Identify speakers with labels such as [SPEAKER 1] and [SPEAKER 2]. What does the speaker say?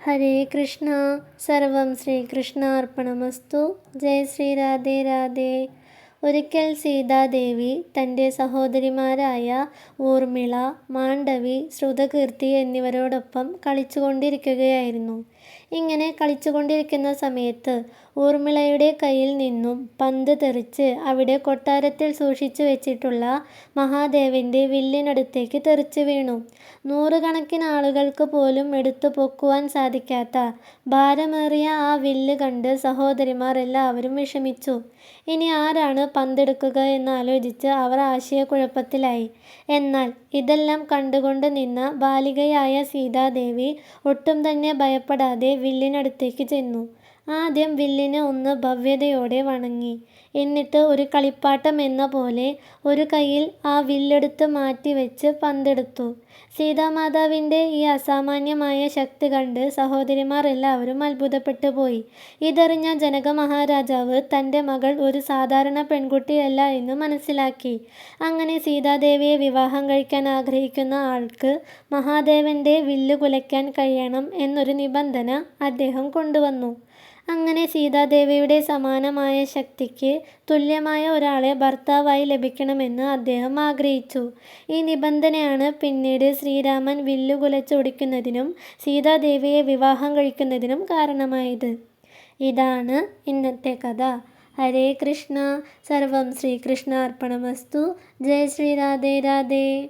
[SPEAKER 1] ഹരേ കൃഷ്ണ സർവം ശ്രീകൃഷ്ണാർപ്പണമസ്തു ജയ ശ്രീ രാധേ രാധേ ഒരിക്കൽ സീതാദേവി തന്റെ സഹോദരിമാരായ ഊർമിള മാണ്ഡവി ശ്രുതകീർത്തി എന്നിവരോടൊപ്പം കളിച്ചുകൊണ്ടിരിക്കുകയായിരുന്നു. ഇങ്ങനെ കളിച്ചുകൊണ്ടിരിക്കുന്ന സമയത്ത് ഊർമിളയുടെ കയ്യിൽ നിന്നും പന്ത് തെറിച്ച് അവിടെ കൊട്ടാരത്തിൽ സൂക്ഷിച്ചു വെച്ചിട്ടുള്ള മഹാദേവന്റെ വില്ലിനടുത്തേക്ക് തെറിച്ചു വീണു. നൂറുകണക്കിന് ആളുകൾക്ക് പോലും എടുത്തു പൊക്കുവാൻ സാധിക്കാത്ത ഭാരമേറിയ ആ വില്ല് കണ്ട് സഹോദരിമാർ എല്ലാവരും വിഷമിച്ചു. ഇനി ആരാണ് പന്തെടുക്കുക എന്നാലോചിച്ച് അവർ ആശയക്കുഴപ്പത്തിലായി. എന്നാൽ ഇതെല്ലാം കണ്ടുകൊണ്ട് നിന്ന ബാലികയായ സീതാദേവി ഒട്ടും തന്നെ ഭയപ്പെടാതെ വില്ലിനടുത്തേക്ക് ചെന്നു. ആദ്യം വില്ലിനെ ഒന്ന് ഭവ്യതയോടെ വണങ്ങി. എന്നിട്ട് ഒരു കളിപ്പാട്ടം എന്ന പോലെ ഒരു കയ്യിൽ ആ വില്ലെടുത്ത് മാറ്റി വെച്ച് പന്തെടുത്തു. സീതാമാതാവിന്റെ ഈ അസാമാന്യമായ ശക്തി കണ്ട് സഹോദരിമാർ എല്ലാവരും അത്ഭുതപ്പെട്ടു പോയി. ഇതറിഞ്ഞ ജനക മഹാരാജാവ് തന്റെ മകൾ ഒരു സാധാരണ പെൺകുട്ടിയല്ല എന്ന് മനസ്സിലാക്കി. അങ്ങനെ സീതാദേവിയെ വിവാഹം കഴിക്കാൻ ആഗ്രഹിക്കുന്ന ആൾക്ക് മഹാദേവന്റെ വില്ല് കുലയ്ക്കാൻ കഴിയണം എന്നൊരു നിബന്ധന അദ്ദേഹം കൊണ്ടുവന്നു. അങ്ങനെ സീതാദേവിയുടെ സമാനമായ ശക്തിക്ക് തുല്യമായ ഒരാളെ ഭർത്താവായി ലഭിക്കണമെന്ന് അദ്ദേഹം ആഗ്രഹിച്ചു. ഈ നിബന്ധനയാണ് പിന്നീട് ശ്രീരാമൻ വില്ലുകുലച്ചൊടിക്കുന്നതിനും സീതാദേവിയെ വിവാഹം കഴിക്കുന്നതിനും കാരണമായത്. ഇതാണ് ഇന്നത്തെ കഥ. ഹരേ കൃഷ്ണ. സർവം ശ്രീകൃഷ്ണ അർപ്പണമസ്തു ജയ ശ്രീ രാധേ രാധേ.